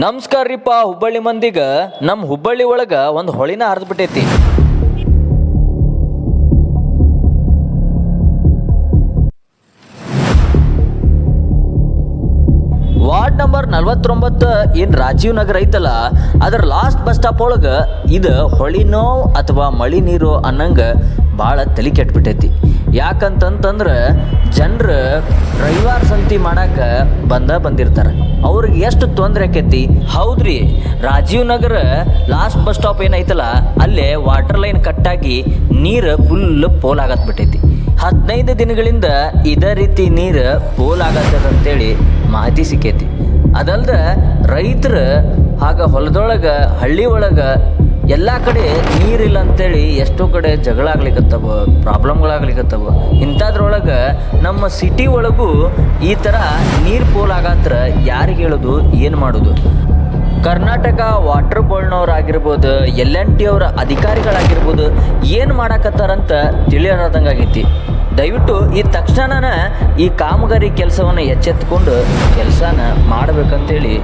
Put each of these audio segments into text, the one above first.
ನಮಸ್ಕಾರ ರೀಪ ಹುಬ್ಬಳ್ಳಿ ಮಂದಿಗ. ನಮ್ಮ ಹುಬ್ಬಳ್ಳಿ ಒಳಗ ಒಂದು ಹೊಳಿನ ಹರಿದು ಬಿಟ್ಟೈತಿ. ವಾರ್ಡ್ ನಂಬರ್ ನಲ್ವತ್ತೊಂಬತ್ತು ಏನು ರಾಜೀವ್ ನಗರ ಐತಲ್ಲ, ಅದರ ಲಾಸ್ಟ್ ಬಸ್ ಸ್ಟಾಪ್ ಒಳಗೆ ಇದು ಹೊಳಿನೋ ಅಥವಾ ಮಳಿ ನೀರು ಅನ್ನಂಗ ಭಾಳ ತಲೆ ಕೆಟ್ಬಿಟ್ಟೈತಿ. ಯಾಕಂತಂತಂದ್ರೆ ಜನರು ರವಿವಾರ ಸಂತಿ ಮಾಡಾಕ ಬಂದ, ಬಂದಿರ್ತಾರೆ. ಅವ್ರಿಗೆ ಎಷ್ಟು ತೊಂದರೆ ಆಕೈತಿ? ಹೌದ್ರಿ. Rajeev Nagar last bus stop ಏನೈತಲ್ಲ, ಅಲ್ಲೇ ವಾಟರ್ ಲೈನ್ ಕಟ್ಟಾಗಿ ನೀರು ಫುಲ್ ಪೋಲ್ ಆಗತ್ ಬಿಟ್ಟೈತಿ. ಹದಿನೈದು ದಿನಗಳಿಂದ ಇದೇ ರೀತಿ ನೀರು ಪೋಲ್ ಆಗತ್ತದ ಅಂತೇಳಿ ಮಾಹಿತಿ ಸಿಕ್ಕೈತಿ. ಅದಲ್ದ ರೈತರು ಆಗ ಹೊಲದೊಳಗೆ, ಹಳ್ಳಿ ಒಳಗೆ ಎಲ್ಲ ಕಡೆ ನೀರಿಲ್ಲ ಅಂತೇಳಿ ಎಷ್ಟೋ ಕಡೆ ಜಗಳ ಆಗ್ಲಿಕತ್ತವ ಪ್ರಾಬ್ಲಮ್ಗಳಾಗ್ಲಿಕತ್ತವ. ಇಂಥದ್ರೊಳಗೆ ನಮ್ಮ ಸಿಟಿ ಒಳಗೂ ಈ ಥರ ನೀರು ಪೋಲ್ ಆಗತ್ರ ಯಾರಿಗೆ ಹೇಳೋದು, ಏನು ಮಾಡೋದು? ಕರ್ನಾಟಕ ವಾಟರ್ ಬೋರ್ಡ್ನವ್ರಾಗಿರ್ಬೋದು ಎಲ್ ಎನ್ ಟಿ ಅವರ ಅಧಿಕಾರಿಗಳಾಗಿರ್ಬೋದು, ಏನು ಮಾಡಾಕತ್ತಾರಂತ ತಿಳಿಯಲಾರ್ದಂಗಾಗೈತಿ. ದಯವಿಟ್ಟು ಈ ತಕ್ಷಣನ ಈ ಕಾಮಗಾರಿ ಕೆಲಸವನ್ನು ಎಚ್ಚೆತ್ತುಕೊಂಡು ಕೆಲಸನ ಮಾಡಬೇಕಂತೇಳಿ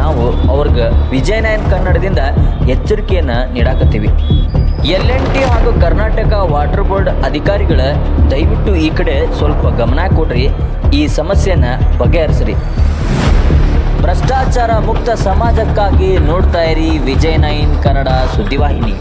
ನಾವು ಅವ್ರಿಗೆ ವಿಜಯನಯನ್ ಕನ್ನಡದಿಂದ ಎಚ್ಚರಿಕೆಯನ್ನು ನೀಡಾಕತ್ತೀವಿ. ಎಲ್ ಎನ್ ಟಿ ಹಾಗೂ ಕರ್ನಾಟಕ ವಾಟರ್ ಬೋರ್ಡ್ ಅಧಿಕಾರಿಗಳ ದಯವಿಟ್ಟು ಈ ಕಡೆ ಸ್ವಲ್ಪ ಗಮನ ಕೊಡ್ರಿ, ಈ ಸಮಸ್ಯೆನ ಬಗೆಹರಿಸ್ರಿ. ಭ್ರಷ್ಟಾಚಾರ ಮುಕ್ತ ಸಮಾಜಕ್ಕಾಗಿ ನೋಡ್ತಾ ಇರಿ ವಿಜಯ್ ನೈನ್ ಕನ್ನಡ ಸುದ್ದಿವಾಹಿನಿ.